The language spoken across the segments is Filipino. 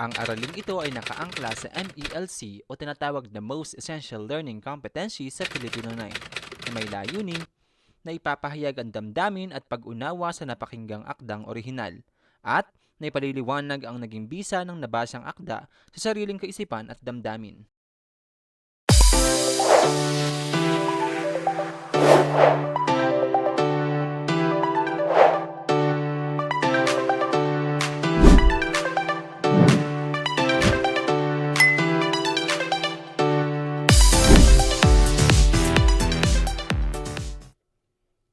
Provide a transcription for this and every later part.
Ang araling ito ay nakaangkla sa MELC o tinatawag na Most Essential Learning Competency sa Filipino 9 na may layunin na ipapahayag ang damdamin at pag-unawa sa napakinggang akdang orihinal at na ipaliliwanag ang naging bisa ng nabasang akda sa sariling kaisipan at damdamin.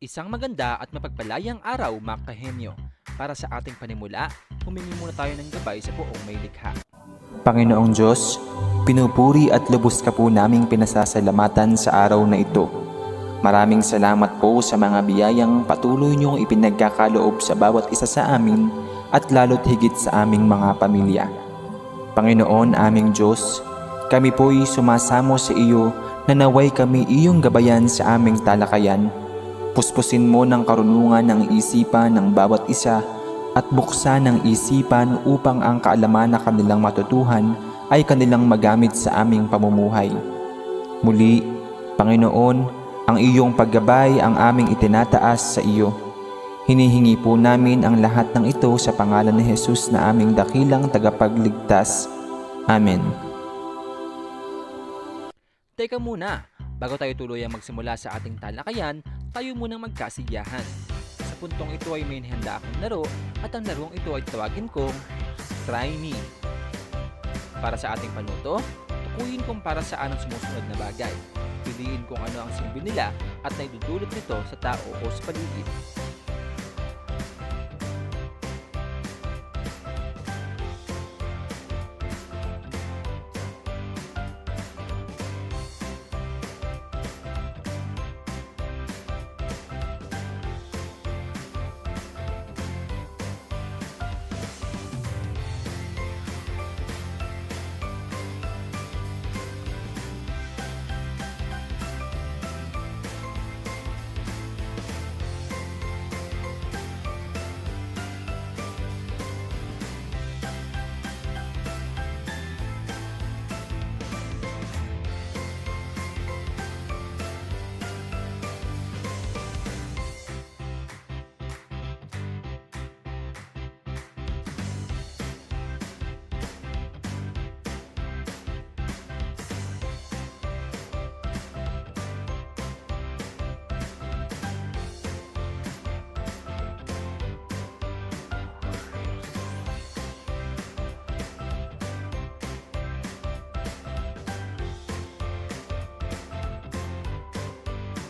Isang maganda at mapagpalayang araw, mga kahenyo. Para sa ating panimula, humingi muna tayo ng gabay sa buong may likha. Panginoong Diyos, pinupuri at lubos ka po naming pinasasalamatan sa araw na ito. Maraming salamat po sa mga biyayang patuloy niyong ipinagkakaloob sa bawat isa sa amin at lalo't higit sa aming mga pamilya. Panginoon aming Diyos, kami po'y sumasamo sa iyo na naway kami iyong gabayan sa aming talakayan. Puspusin mo ng karunungan ng isipan ng bawat isa at buksan ng isipan upang ang kaalaman na kanilang matutuhan ay kanilang magamit sa aming pamumuhay. Muli, Panginoon, ang iyong paggabay ang aming itinataas sa iyo. Hinihingi po namin ang lahat ng ito sa pangalan ni Jesus na aming dakilang tagapagligtas. Amen. Teka muna, bago tayo tuluyang magsimula sa ating talakayan, tayo munang magkasiyahan. Sa puntong ito ay may handa akong laro at ang larong ito ay tawagin kong Try Me. Para sa ating panuto, tukuyin kung para saan ang sumusunod na bagay. Piliin kung ano ang silbi nila at naidudulot nito sa tao o sa paligid.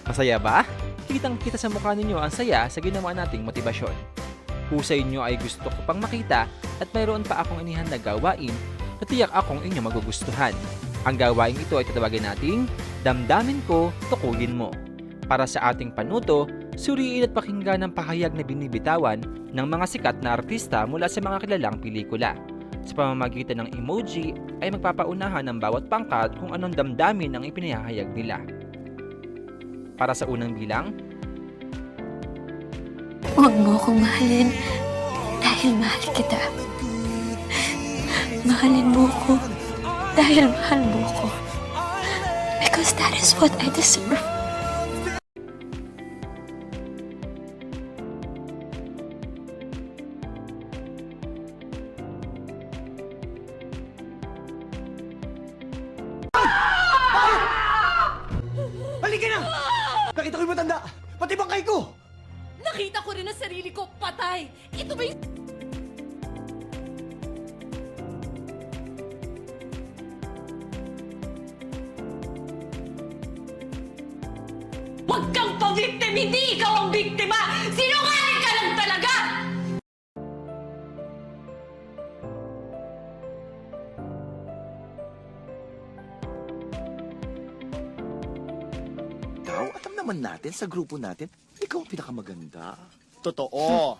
Masaya ba? Kitang kita sa mukha ninyo ang saya sa ginawa nating motibasyon. Husay nyo ay gusto ko pang makita at mayroon pa akong inihan na gawain na tiyak akong inyo magugustuhan. Ang gawain ito ay tatawagin nating Damdamin ko, tukuyin mo. Para sa ating panuto, suriin at pakinggan ang pahayag na binibitawan ng mga sikat na artista mula sa mga kilalang pelikula. Sa pamamagitan ng emoji ay magpapaunahan ng bawat pangkat kung anong damdamin ang ipinahayag nila. Para sa unang bilang, Huwag mo akong mahalin dahil mahal kita. Mahalin mo ko dahil mahal mo ko. Because that is what I deserve. Ikaw, alam naman natin sa grupo natin, ikaw ang pinakamaganda. Totoo.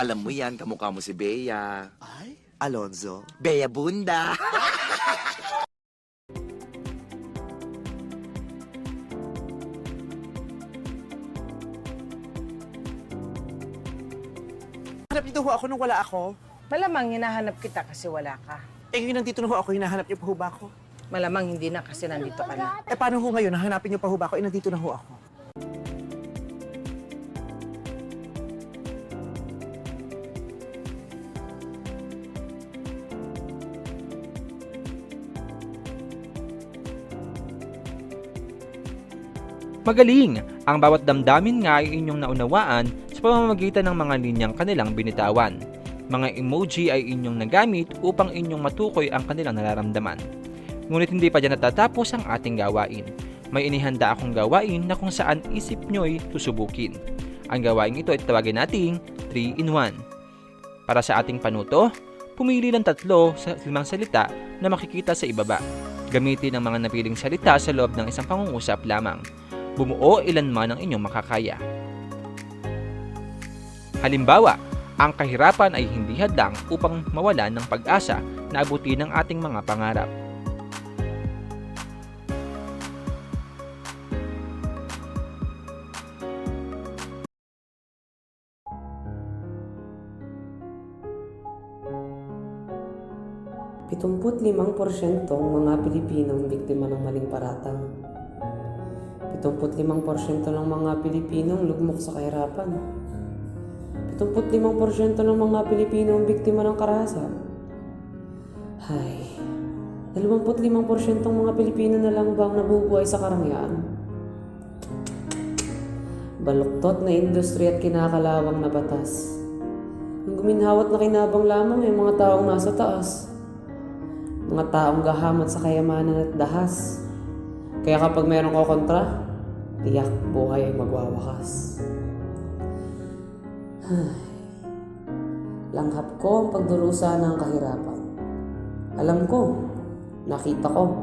Alam mo yan, kamukha mo si Bea. Ay, Alonzo. Bea Bunda! Hanap niyo ho ako nung wala ako. Malamang hinahanap kita kasi wala ka. Eh, ngayon nandito na ho ako, hinahanap niyo pa ho ba ako? Malamang hindi na kasi nandito ka na. Eh, paano ho ngayon? Hahanapin niyo pa ho ba ako? Eh, nandito na ho ako. Magaling! Ang bawat damdamin nga ay inyong naunawaan sa pamamagitan ng mga linyang kanilang binitawan. Mga emoji ay inyong nagamit upang inyong matukoy ang kanilang nararamdaman. Ngunit hindi pa dyan natatapos ang ating gawain. May inihanda akong gawain na kung saan isip nyo'y susubukin. Ang gawain ito ay tawagin nating 3 in 1. Para sa ating panuto, pumili ng tatlo sa limang salita na makikita sa ibaba. Gamitin ang mga napiling salita sa loob ng isang pangungusap lamang bumuo ilan man ang inyong makakaya. Halimbawa, ang kahirapan ay hindi hadlang upang mawalan ng pag-asa na abutin ang ating mga pangarap. Pitumput limang porsyentong mga Pilipino ang biktima ng maling paratang. 75% ng mga Pilipino ang lugmok sa kahirapan. 75% ng mga Pilipino ang biktima ng karahasan. Hay, 25% ng mga Pilipino na lang ba ang nabubuhay sa karangyaan? Baluktot na industriya at kinakalawang na batas. Ang guminhawat na kinabang lamang ay mga taong nasa taas. Mga taong gahamot sa kayamanan at dahas. Kaya kapag mayroong ko kontra, tiyak buhay ay magwawakas. Langhap ko ang pagdurusa ng kahirapan. Alam ko, nakita ko,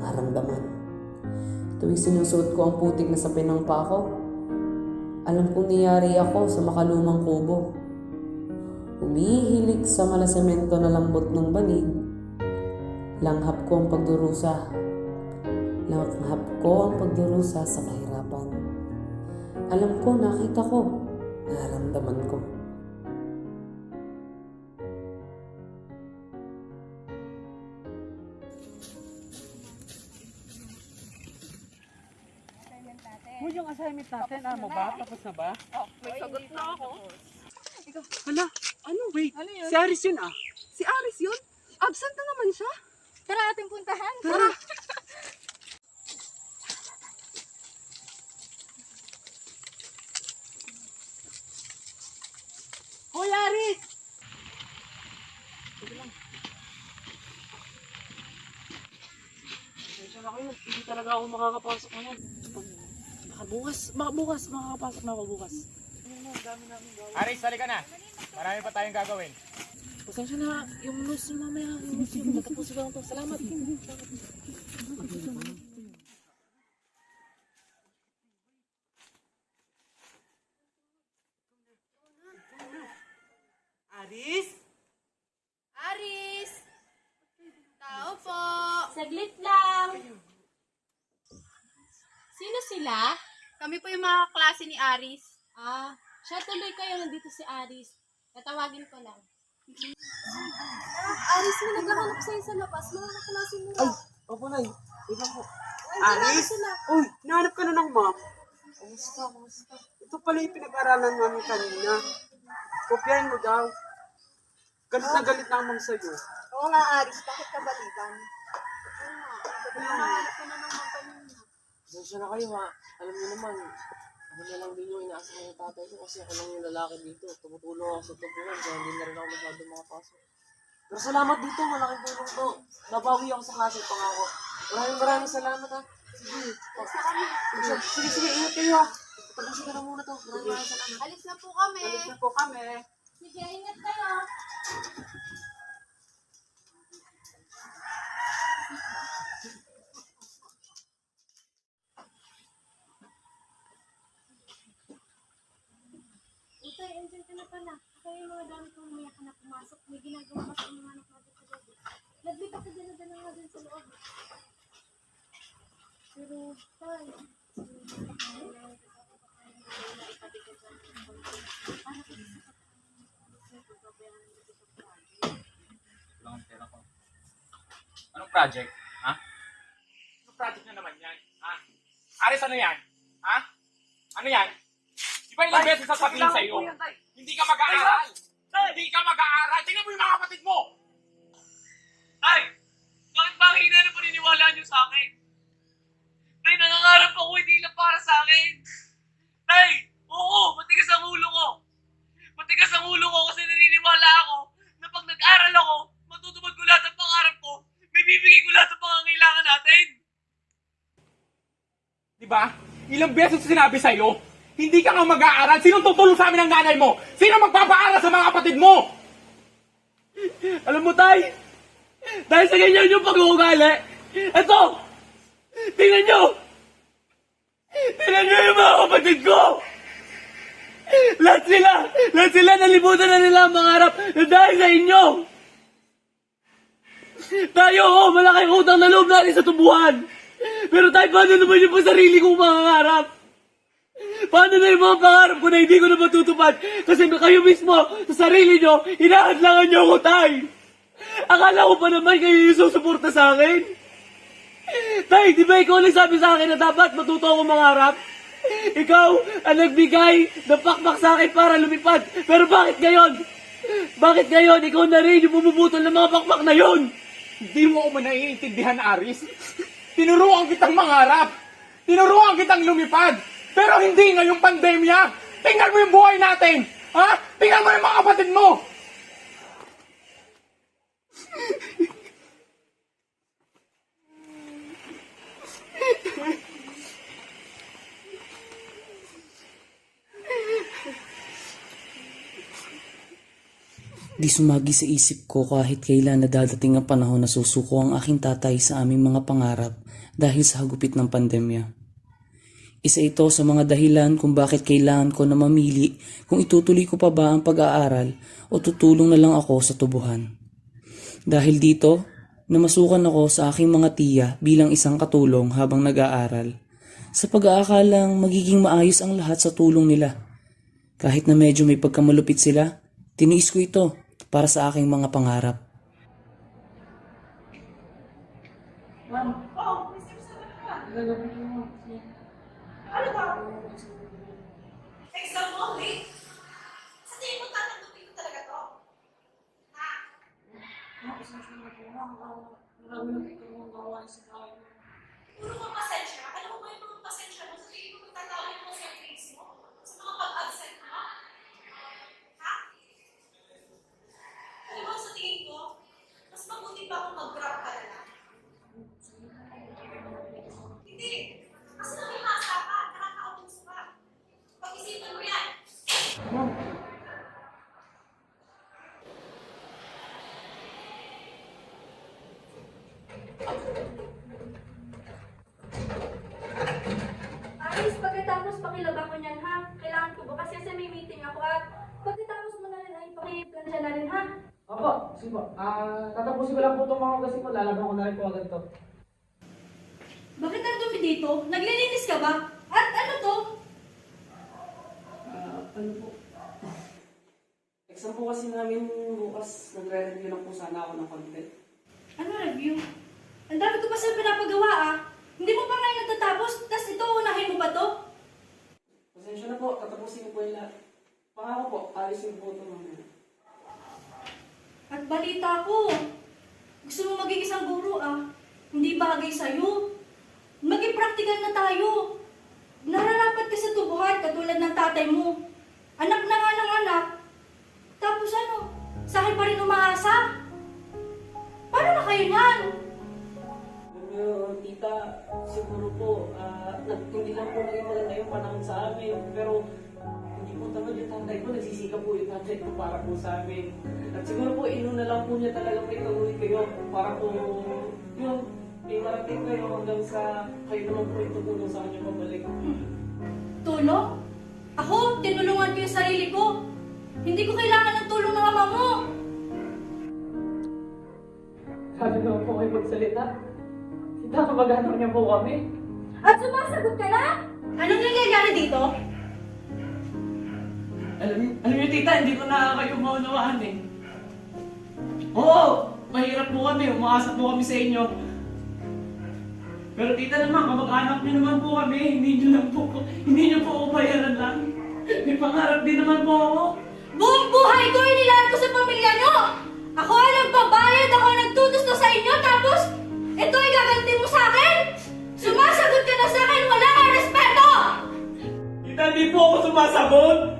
naramdaman. Tuwing sinusuot ko ang putik na sa pinangpa ko, alam kong niyari ako sa makalumang kubo. Umihilig sa malasemento na lambot ng banig, langhap ko ang pagdurusa Langhap ko ang pagdurusa sa kahirapan. Alam ko, nakita ko, naramdaman ko. Uy, yung assignment natin, ano ba? Tapos na ba? Oh, may sagot na ako. Hala, ano wait? Si Aris yun ah. Si Aris yun? Absent na naman siya. Tara ating puntahan. Tara. Hoy, Aris! Pasensya na kayo, hindi talaga ako makakapasok ngayon. Baka bukas, baka bukas, makakapasok na ako bukas. Aris, halika na. Marami pa tayong gagawin. Pasensya na, yung notes na mamaya, yung notes yun, matapusin ko lang to. Salamat. Aris? Aris! Tao po! Saglit lang. Sino sila? Kami po yung mga klase ni Aris. Ah, siya tuloy kayo. Nandito si Aris. Tatawagin ko lang. Aris, may naghahanap sa'yo sa labas. Mga kaklase mo. Ay, opo na Wait lang po. Aris? Uy, nahanap ka na ng ma'am. Kumusta, kumusta? Ito pala yung pinag-aralan namin kanina. Kopyahin mo daw. Galit na galit na ma'am sa'yo. Oo nga, Aris. Bakit ka baliban? Pasensya na kayo ha. Alam niyo naman, na lang din yung inaasahan ng tatay ko kasi ako lang yung lalaki dito. Tumutulong ako sa tubuhan kaya hindi na rin ako masyado makapasok. Pero salamat dito, malaking tulong to. Nabawi ako sa klase pangako. Maraming maraming salamat ha. Sige. Sige, sige, sige, ingat kayo ha. Tapusin ka na muna to. Maraming maraming salamat. Alis na po kami. Alis na po kami. Sige, ingat kayo. Ka na. Kaya yung mga dami kong umiyak na pumasok. May ginagawa ka sa mga anak natin sa loob. Naglit ako dyan na nga din sa loob. Pero, sa lang ang pera ko. Anong project? Ha? Anong project na naman yan? Ha? Aris, ano yan? Ha? Ano yan? Di ba ilang beses sasabihin sa iyo? Hindi ka mag-aaral! Hindi ka mag-aaral! Tingnan mo yung mga kapatid mo! Tay! Bakit ba ang hina na paniniwala niyo sa akin? Tay, nangangarap ako hindi lang para sa akin. Tay! Oo! Matigas ang ulo ko! Matigas ang ulo ko kasi naniniwala ako na pag nag-aral ako, matutupad ko lahat ng pangarap ko, may bibigay ko lahat ng pangangailangan natin. Di ba? Ilang beses sinabi sa iyo, hindi ka nga mag-aaral. Sinong tutulong sa amin ng nanay mo? Sino magpapaaral sa mga kapatid mo? Alam mo, Tay, dahil sa ganyan yung pag-uugali, eto, tingnan nyo! Tingnan nyo yung mga kapatid ko! Lahat sila, lahat sila nalibutan na nila ang mangarap na dahil sa inyo! Tayo, oh, malaking utang na loob natin sa tubuhan! Pero tayo, paano naman yung sarili kong mangarap? Paano na yung mga pangarap ko na hindi ko na matutupad? Kasi kayo mismo, sa sarili nyo, hinahadlangan nyo ako, tay! Akala ko pa naman kayo yung susuporta sa akin? Tay, di ba ikaw nagsabi sa akin na dapat matuto ako mangarap? Ikaw ang nagbigay ng pakpak sa akin para lumipad. Pero bakit ngayon? Bakit ngayon ikaw na rin yung bumubutol ng mga pakpak na yun? Hindi mo ako naiintindihan, Aris. Tinuruan kitang mangarap. Tinuruan kitang lumipad. Pero hindi ngayong pandemya. Tingnan mo yung buhay natin. Ha? Tingnan mo yung mga kapatid mo. Di sumagi sa isip ko kahit kailan na dadating ang panahon na susuko ang aking tatay sa aming mga pangarap dahil sa hagupit ng pandemya. Isa ito sa mga dahilan kung bakit kailangan ko na mamili kung itutuloy ko pa ba ang pag-aaral o tutulong na lang ako sa tubuhan. Dahil dito, namasukan ako sa aking mga tiya bilang isang katulong habang nag-aaral sa pag-aakalang magiging maayos ang lahat sa tulong nila. Kahit na medyo may pagkamalupit sila, tiniis ko ito para sa aking mga pangarap. Exam mo, late? Sa tingin mo tatanggapin ko talaga to? Ha? Puro ka pasensya. Alam mo ba yung mga pasensya mo? Sa tingin mo magtatawin mo sa grades mo? Sa mga pag-absent mo? Ha? Alam mo, sa tingin ko, mas mabuti pa kung mag-drop ka na lang. Hindi. Kasi nakimasa ka, nakakaupuso ka. Pag-isipan mo yan. Aris, pagkatapos pakilabang ko niyan ha. Kailangan ko bukas kasi may meeting ako at pagkatapos mo na rin ay pakiplansya na rin ha. Opo, sige po. Ah, tatapusin ko lang po itong mga kasi po. Lalaban ko na rin po agad ito. Bakit ang dumi dito? Naglilinis ka ba? At ano to? Ah, ano po? Exam po kasi namin bukas. Nagre-review lang po sana ako ng konti. Ano review? Ang dami ko pa sa'yo pinapagawa ah. Hindi mo pa ngayon natatapos, tas ito unahin mo ba to? Pasensya na po, tatapusin ko po yung lahat. Pangako po, alisin po ito mamaya. At balita ko, gusto mo maging isang guro ah. Hindi bagay sa'yo. Maging practical na tayo. Nararapat ka sa tubuhan katulad ng tatay mo. Anak na nga ng anak. Tapos ano, sa pa rin umaasa. Paano na kayo niyan? Tita, siguro po, nag- hindi lang po naging maganda yung panahon sa amin. Pero, po tamad yung tatay ko. Nagsisikap po yung tatay ko para po sa amin. At siguro po, inuna lang po niya talaga may kauwi kayo para po, yung, may marating kayo hanggang sa kayo naman po yung tumulong sa kanya pabalik. Tulong? Ako, tinulungan ko yung sarili ko. Hindi ko kailangan ng tulong ng ama mo. Sabi naman po kayo magsalita. Tita, kamag-anak niya po kami. At sumasagot ka na? Anong nangyayari dito? Alam niyo, alam niyo tita, hindi ko na kayo maunawaan eh. Oo! mahirap po kami, umaasa po kami sa inyo. Pero tita naman, kamag-anak niyo naman po kami, hindi niyo lang po, hindi niyo po ako bayaran lang. May pangarap din naman po ako. Buong buhay ko inilaan ko sa pamilya nyo! Ako ang nagbabayad, ako ang nagtutusto sa inyo, tapos ito ay gaganti mo sa akin? Sumasagot ka na sa akin, wala kang respeto! Tita, di po ako sumasagot.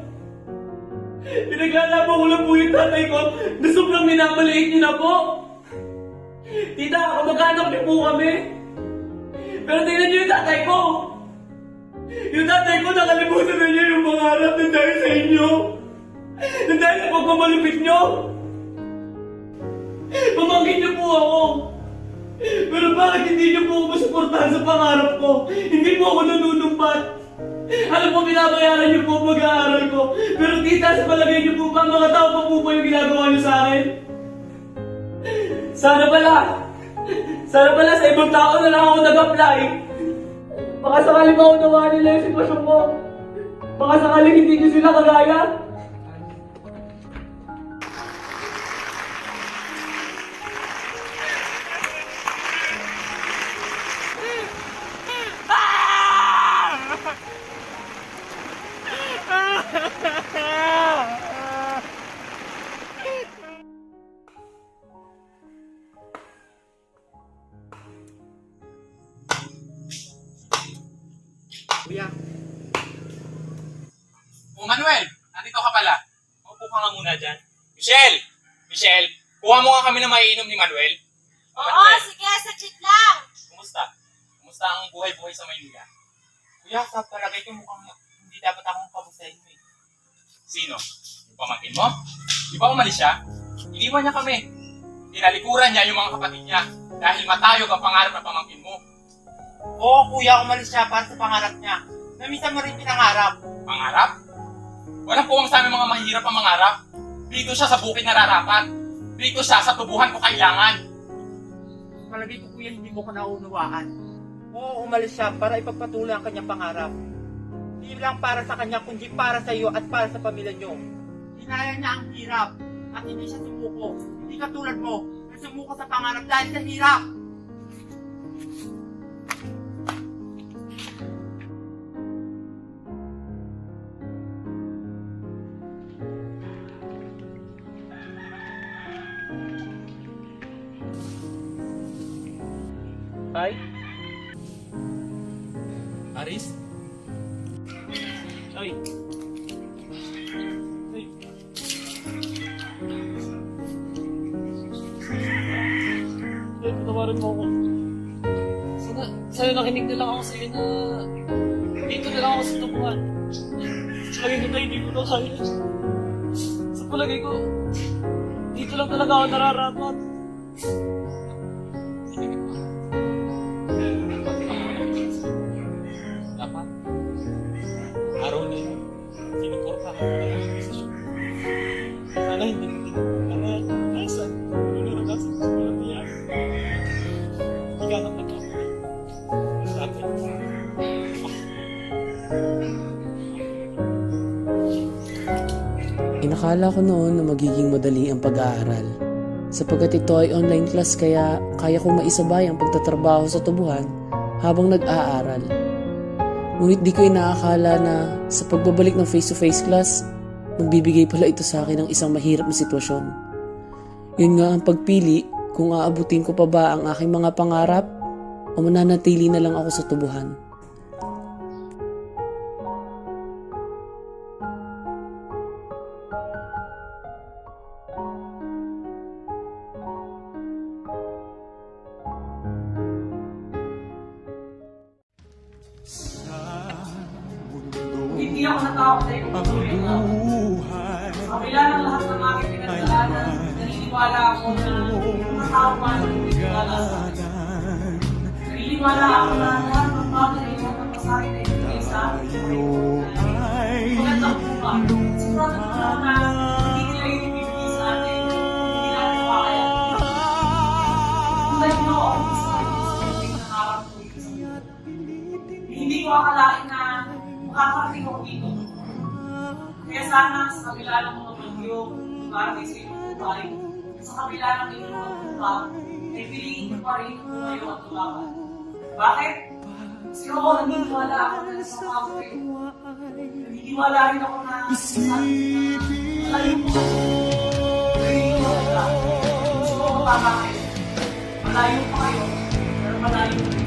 Pinaglalaban ko lang po yung tatay ko na sobrang minamaliit niyo na po. Tita, kamag-anak niyo po kami. Pero tingnan niyo yung tatay ko. Yung tatay ko, nakalimutan na niya yung pangarap na dahil sa inyo. Na dahil sa pagmamalupit niyo. Pamangkin niyo po ako. Pero bakit hindi niyo po ako masuportahan sa pangarap ko? Hindi po ako nanunumpat. Alam mo, binabayaran niyo po ang pag-aaral ko. Pero tita, sa palagay niyo po ba, mga tao pa po ba yung ginagawa niyo sa akin? Sana pala, sana pala sa ibang tao na lang ako nag-apply. Baka sakali maunawaan nila yung sitwasyon mo. Baka sakali hindi niyo sila kagaya. Pala. Maupo ka nga muna dyan. Michelle! Michelle, kuha mo nga kami na maiinom ni Manuel. Oh, Manuel, sige, saglit lang. kumusta? Kumusta ang buhay-buhay sa Maynila? Kuya, sa palagay ko mukhang hindi dapat akong pabusahin mo eh. Sino? Yung pamangkin mo? Di ba umalis siya? Iniwan niya kami. Tinalikuran niya yung mga kapatid niya dahil matayog ang pangarap ng pamangkin mo. Oo, kuya, umalis siya para sa pangarap niya. Namisa mo rin pinangarap. Pangarap? Walang puwang sa amin mga mahirap ang mangarap. Dito siya sa bukid nararapat. Dito siya sa tubuhan ko kailangan. Palagay ko kuya, hindi mo ko naunawaan. Oo, umalis siya para ipagpatuloy ang kanyang pangarap. Hindi lang para sa kanya, kundi para sa iyo at para sa pamilya niyo. Hinaya niya ang hirap at hindi siya sumuko. Hindi katulad mo, na sumuko sa pangarap dahil sa hirap. Inakala ko noon na magiging madali ang pag-aaral. Sapagkat ito ay online class kaya kaya kong maisabay ang pagtatrabaho sa tubuhan habang nag-aaral. Ngunit di ko inaakala na sa pagbabalik ng face-to-face class, magbibigay pala ito sa akin ng isang mahirap na sitwasyon. Yun nga ang pagpili kung aabutin ko pa ba ang aking mga pangarap o mananatili na lang ako sa tubuhan. Ako natakot dahil patuloy na. Sa kabila ng lahat ng aking pinagdaanan, naniniwala ako na man ang pinagdaanan sa akin. Naniniwala ako na lahat ng bagay ay natapasahin ay hindi sa akin. Kabila ng sa inyong buhay, sa kabila ng inyong magpunta, ay piliin niyo pa rin kung kayo ang tulakan. Bakit? Kasi ako naniniwala ako na sa mga kayo. Naniniwala rin ako na malayo po. Kayo yung wala. Gusto ko tama kayo. Malayo pa kayo, pero malayo pa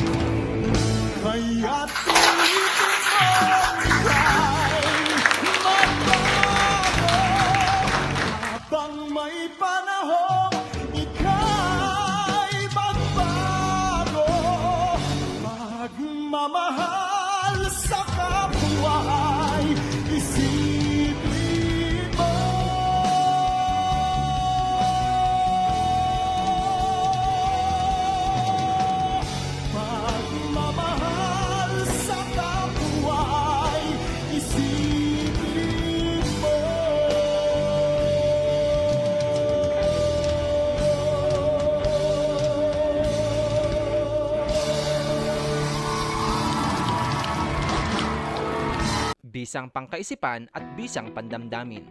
bisang pangkaisipan at bisang pandamdamin.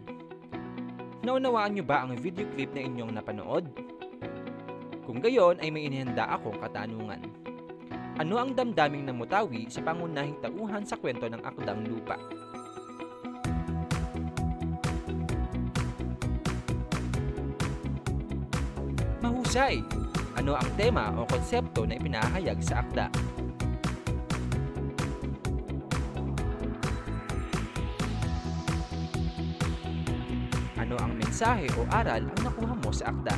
Naunawaan niyo ba ang video clip na inyong napanood? Kung gayon ay may inihanda akong katanungan. Ano ang damdaming ng mutawi sa pangunahing tauhan sa kwento ng Akdang Lupa? Mahusay! Ano ang tema o konsepto na ipinahayag sa akda? Mensahe o aral ang nakuha mo sa akda?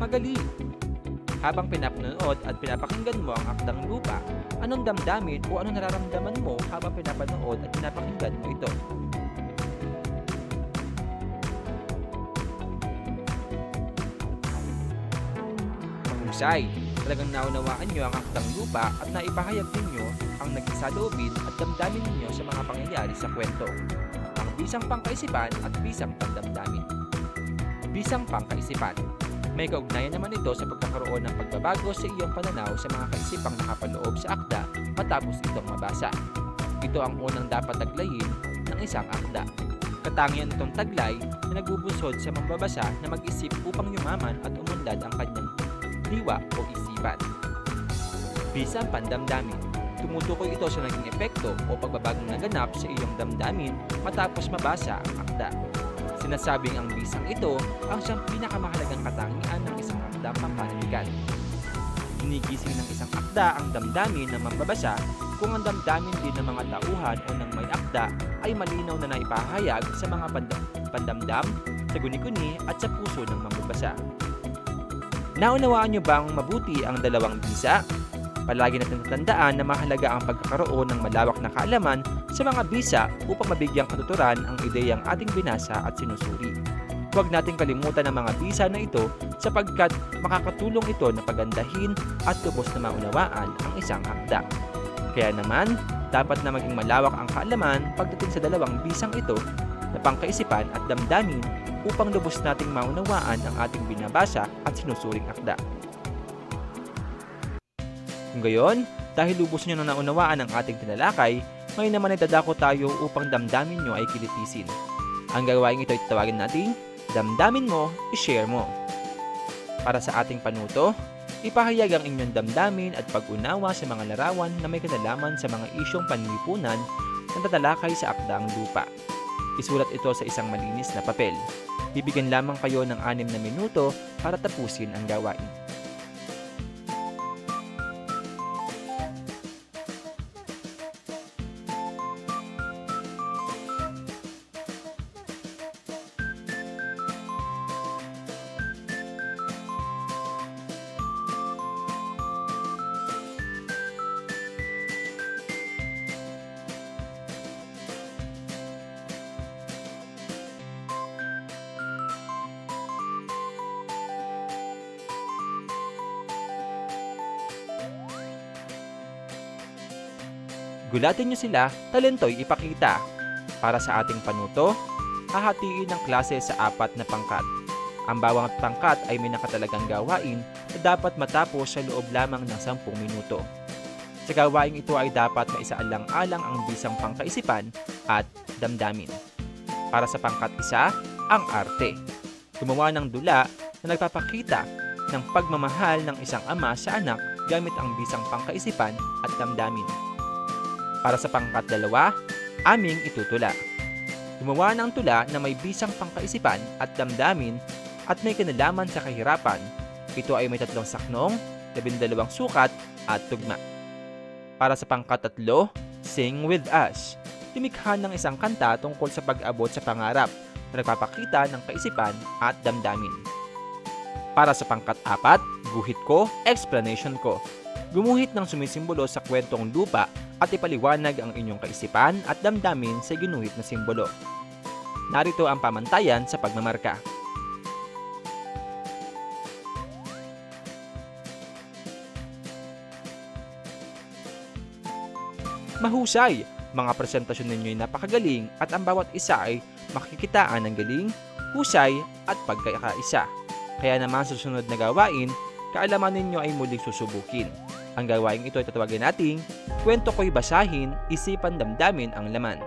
Magaling! Habang pinapanood at pinapakinggan mo ang akdang lupa, anong damdamin o anong nararamdaman mo habang pinapanood at pinapakinggan mo ito? Mahusay! Talagang naunawaan nyo ang akdang lupa at naipahayag ninyo ang naging saloobin at damdamin ninyo sa mga pangyayari sa kwento. Ang bisang pangkaisipan at bisang pandamdamin. Bisang pangkaisipan. May kaugnayan naman ito sa pagkakaroon ng pagbabago sa iyong pananaw sa mga kaisipang nakapaloob sa akda matapos itong mabasa. Ito ang unang dapat taglayin ng isang akda. Katangian itong taglay na nagbubusod sa mambabasa na mag-isip upang yumaman at umunlad ang kanyang diwa o isipan. Bisang pandamdamin. Tumutukoy ito sa naging epekto o pagbabagong naganap sa iyong damdamin matapos mabasa ang akda. Sinasabing ang bisang ito ang siyang pinakamahalagang katangian ng isang akdang pampanitikan. Ginigising ng isang akda ang damdamin ng mambabasa kung ang damdamin din ng mga tauhan o ng may akda ay malinaw na naipahayag sa mga pandam- pandamdam, sa guni-guni at sa puso ng mambabasa. Naunawaan niyo bang mabuti ang dalawang bisa? Palagi natin tatandaan na mahalaga ang pagkakaroon ng malawak na kaalaman sa mga bisa upang mabigyang katuturan ang ideyang ating binasa at sinusuri. Huwag nating kalimutan ang mga bisa na ito sapagkat makakatulong ito na pagandahin at lubos na maunawaan ang isang akda. Kaya naman, dapat na maging malawak ang kaalaman pagdating sa dalawang bisang ito na pangkaisipan at damdamin upang lubos nating maunawaan ang ating binabasa at sinusuring akda. Kung gayon, dahil lubos nyo na naunawaan ang ating tinalakay, ngayon naman ay dadako tayo upang damdamin nyo ay kilitisin. Ang gawain ito ay tatawagin natin, damdamin mo, i-share mo. Para sa ating panuto, ipahayag ang inyong damdamin at pag-unawa sa mga larawan na may kinalaman sa mga isyong panlipunan na tatalakay sa akdaang lupa. Isulat ito sa isang malinis na papel. Bibigyan lamang kayo ng anim na minuto para tapusin ang gawain. Gulatin nyo sila, talento'y ipakita. Para sa ating panuto, hahatiin ang klase sa apat na pangkat. Ang bawang pangkat ay may nakatalagang gawain na dapat matapos sa loob lamang ng 10 minuto. Sa gawaing ito ay dapat maisaalang-alang ang bisang pangkaisipan at damdamin. Para sa pangkat isa, ang arte. Gumawa ng dula na nagpapakita ng pagmamahal ng isang ama sa anak gamit ang bisang pangkaisipan at damdamin. Para sa pangkat dalawa, aming itutula. Gumawa ng tula na may bisang pangkaisipan at damdamin at may kinalaman sa kahirapan. Ito ay may tatlong saknong, labindalawang sukat at tugma. Para sa pangkatatlo, Sing With Us. Lumikha ng isang kanta tungkol sa pag-abot sa pangarap na nagpapakita ng kaisipan at damdamin. Para sa pangkat-apat, guhit ko, explanation ko. Gumuhit ng sumisimbolo sa kwentong lupa at ipaliwanag ang inyong kaisipan at damdamin sa ginuhit na simbolo. Narito ang pamantayan sa pagmamarka. Mahusay! Mga presentasyon ninyo ay napakagaling at ang bawat isa ay makikitaan ng galing, husay at pagkakaisa. Kaya naman sa susunod na gawain, kaalaman ninyo ay muling susubukin. Ang gawain ito ay tatawagin nating kwento ko'y basahin, isipan damdamin ang laman.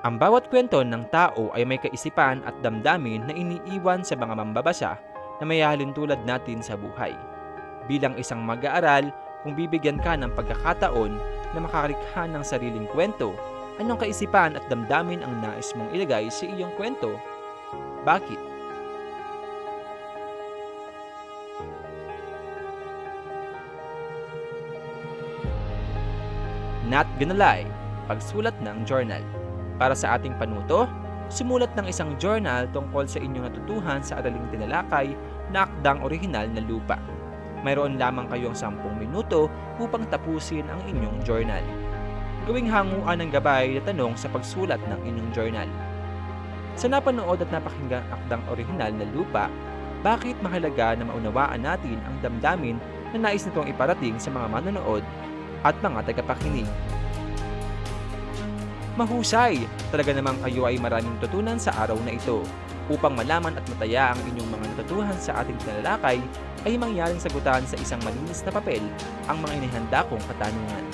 Ang bawat kwento ng tao ay may kaisipan at damdamin na iniiwan sa mga mambabasa na may halin tulad natin sa buhay. Bilang isang mag-aaral, kung bibigyan ka ng pagkakataon na makalikha ng sariling kwento, anong kaisipan at damdamin ang nais mong ilagay sa iyong kwento? Bakit? Not gonna lie, pagsulat ng journal. Para sa ating panuto, sumulat ng isang journal tungkol sa inyong natutuhan sa araling tinalakay na akdang orihinal na lupa. Mayroon lamang kayong 10 minuto upang tapusin ang inyong journal. Gawing hanguan ng gabay na tanong sa pagsulat ng inyong journal. Sa napanood at napakinggang akdang orihinal na lupa, bakit mahalaga na maunawaan natin ang damdamin na nais nitong iparating sa mga manonood at mga tagapakinig? Mahusay! Talaga namang kayo ay maraming tutunan sa araw na ito. Upang malaman at mataya ang inyong mga natutuhan sa ating tinalakay, ay mangyaring sagutan sa isang malinis na papel ang mga inihanda kong katanungan.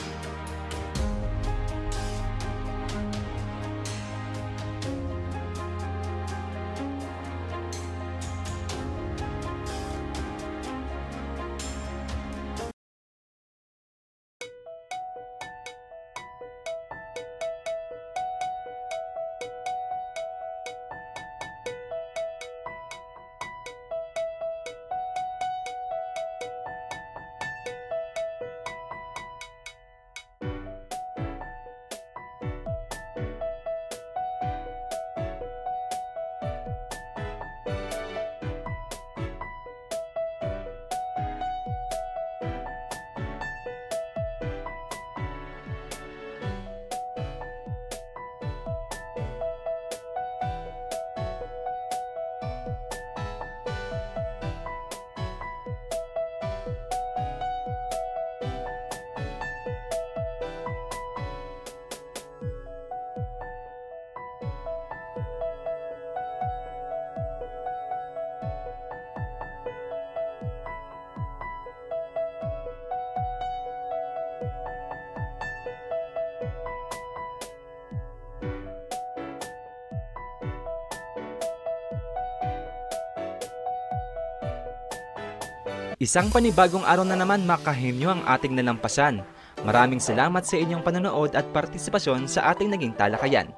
Isang panibagong araw na naman makahimyo ang ating nalampasan. Maraming salamat sa inyong panonood at partisipasyon sa ating naging talakayan.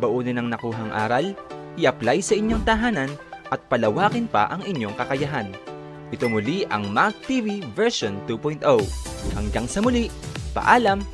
Baunin ang nakuhang aral, i-apply sa inyong tahanan at palawakin pa ang inyong kakayahan. Ito muli ang Mac TV version 2.0. Hanggang sa muli, paalam!